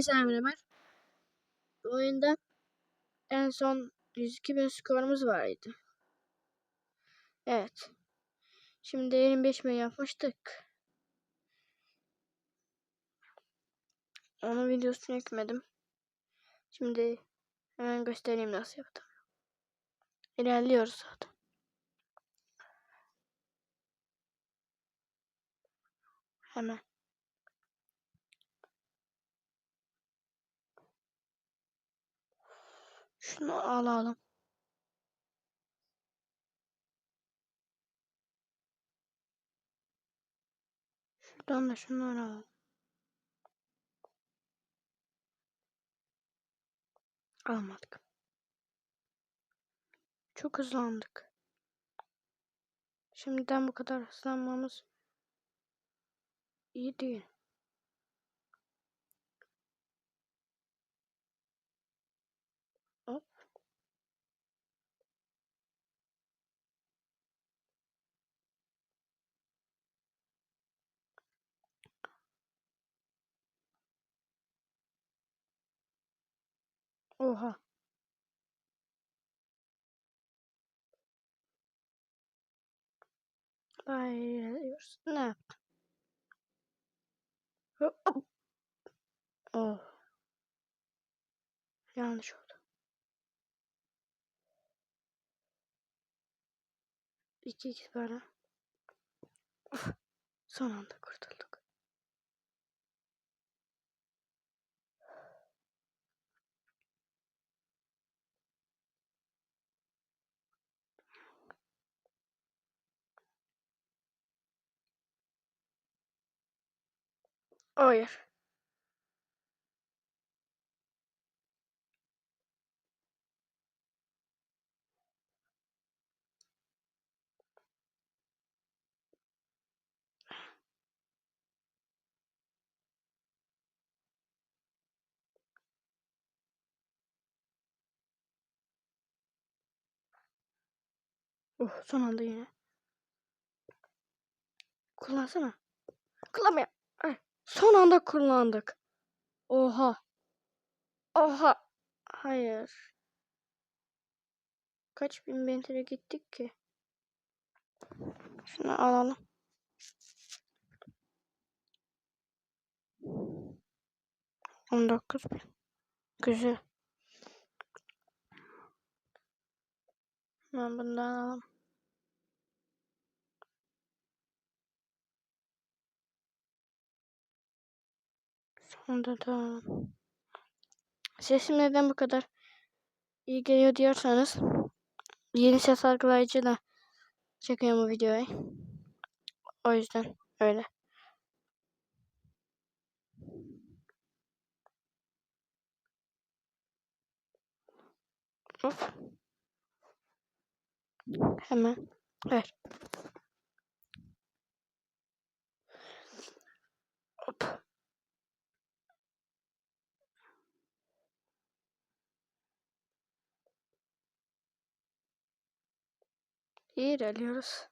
Arkadaşlar beraber bu oyunda en son 102 bin skorumuz vardı. Evet. Şimdi 25 bin yapmıştık. Onun videosunu ekmedim. Şimdi hemen göstereyim nasıl yaptım. İlerliyoruz zaten. Hemen. Şunu alalım. Şuradan da şunları alalım. Almadık. Çok hızlandık. Şimdiden bu kadar hızlanmamız iyi değil. Oha. Bayılıyoruz. Ne yaptın? Oh. Yanlış oldu. İki iki. Of. Son anda kurtulduk. Hayır. Oh son anda yine. Kullansana. Kullanmıyor. Son anda kullandık. Oha. Oha. Hayır. Kaç bin metre gittik ki? Şunu alalım. On dokuz bin. Güzel. Ben bundan alalım. Sonunda da Sesim neden bu kadar iyi geliyor diyorsanız yeni ses algılayıcıyla çekiyorum bu videoyu. O yüzden öyle. Of. Hemen. Ver. Hop. İyi ilerliyoruz.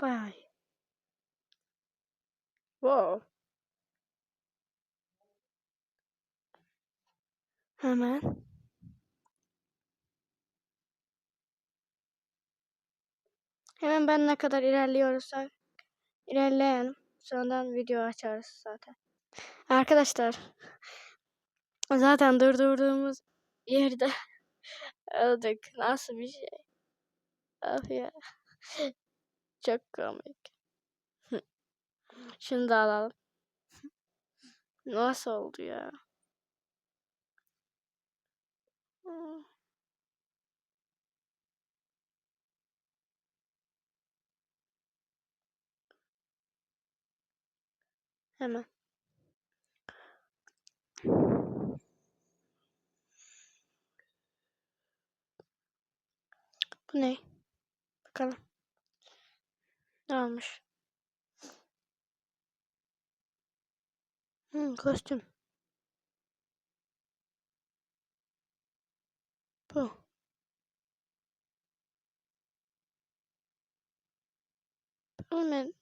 Bayağı. Wow. Hemen. Hemen ben ne kadar ilerliyorsak ilerleyelim. Sonradan video açarız zaten. Arkadaşlar zaten durdurduğumuz yerde öldük. Nasıl bir şey? Of ya. Çok komik. Şunu da alalım. Nasıl oldu ya? Hemen. Bu ne? Bakalım. Ne olmuş? Hmm, kostüm. Bu. Hemen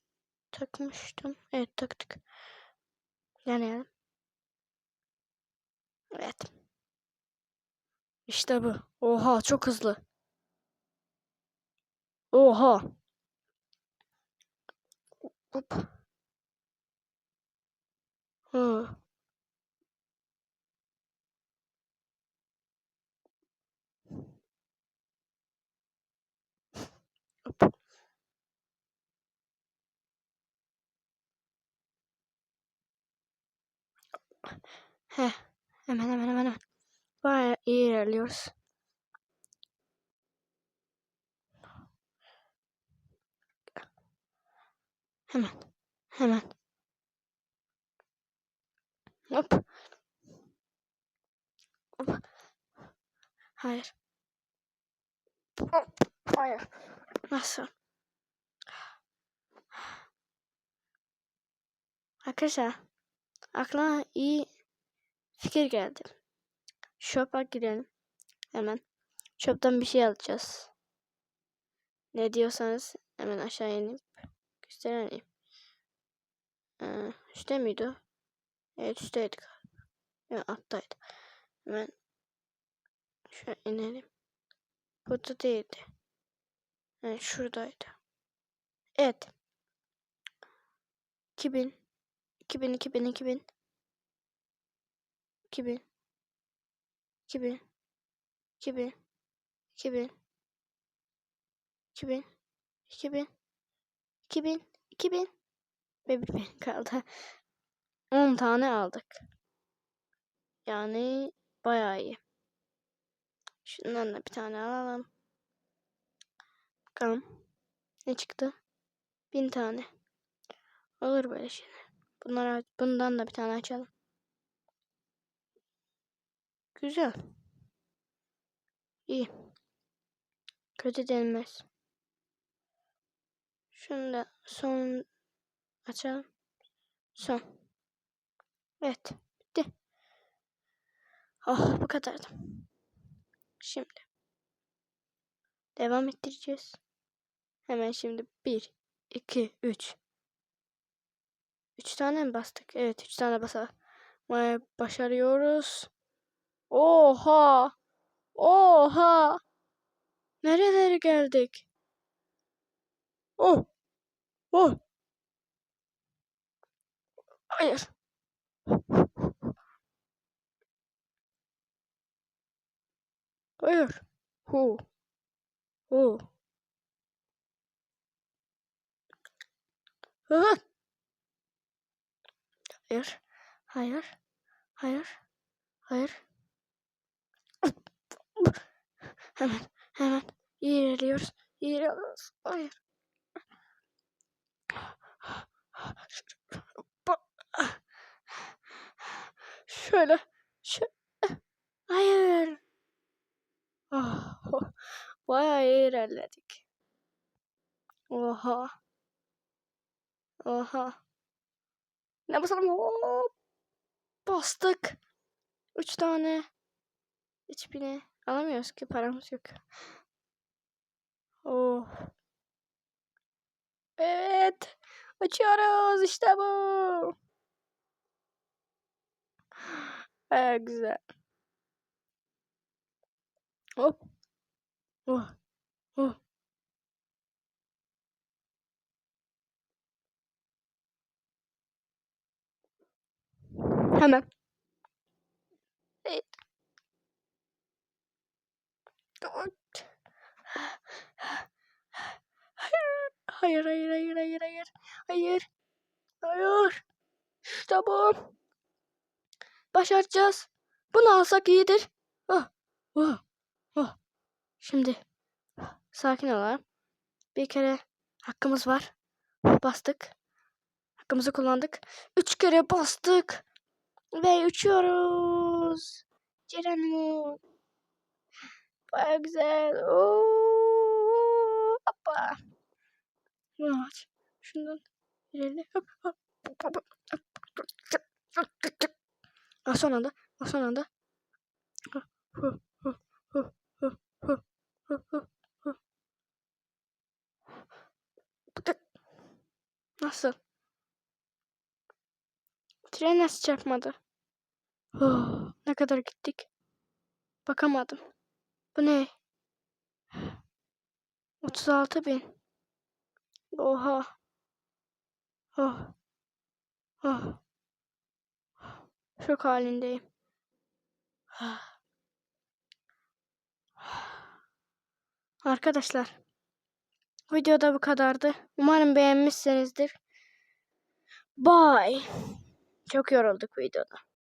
takmıştım. Evet taktık. Deneyelim. Evet. İşte bu. Oha çok hızlı. Oha. Hopp. Mm. Upp. Heh. Nej men, nej men, nej. Vad är Elios? Hemen. Hemen. Hop. Hop. Hayır. Hop. Hayır. Nasıl? Arkadaşlar aklıma iyi fikir geldi. Shop'a girelim. Hemen. Shop'tan bir şey alacağız. Ne diyorsanız hemen aşağı inip göstereyim. Ee, üstte miydi? Evet üstteydi galiba. Ya alttaydı. Hemen şöyle inelim. Burada değildi. Yani şuradaydı. Evet. 2000 2000 2000 2000 2000 2000 2000 2000 2000 2000 2000 2000 ve bir bin kaldı. 10 tane aldık. Yani bayağı iyi. Şundan da bir tane alalım. Bakalım. Ne çıktı? Bin tane. Olur böyle şeyler. Bunlara, bundan da bir tane açalım. Güzel. İyi. Kötü denmez. Şunu da son açalım. Son. Evet. Bitti. Oh bu kadardı. Şimdi. Devam ettireceğiz. Hemen şimdi 1, 2, 3. 3 tane mi bastık? Evet 3 tane basarak. Başarıyoruz. Oha! Oha! Nerelere geldik? Oh! Oh! Hayır. Hayır. Hu. Hu. Hı. Hayır. Hayır. Hayır. Hayır. Hemen. Hemen. İlerliyoruz. İlerliyoruz. Hayır. Şöyle. Şöyle. Hayır. Oh, oh. Bayağı iyi ilerledik. Oha. Oha. Ne basalım? Hop. Bastık. Üç tane. Hiçbirini alamıyoruz ki paramız yok. Oh. Evet. Uçuyoruz işte bu. Baya güzel. Hop. Oh. Oh. Hemen. Evet. Hayır, hayır, hayır, hayır, hayır. Hayır. Hayır. İşte bu. Başaracağız. Bunu alsak iyidir. Oh. Oh. Oh. Şimdi sakin olalım. Bir kere hakkımız var. Bastık. Hakkımızı kullandık. Üç kere bastık. Ve uçuyoruz. Ceren'im. Baya güzel. Oo, hoppa. Bunu aç. Şundan ileri. Hop hop. hop, hop. Ah son anda. Ah son anda. Nasıl? Tren nasıl çarpmadı? Oh, ne kadar gittik? Bakamadım. Bu ne? 36 bin. Oha. Oh. Oh. Şok halindeyim. Arkadaşlar. Videoda bu kadardı. Umarım beğenmişsinizdir. Bye. Çok yorulduk videoda.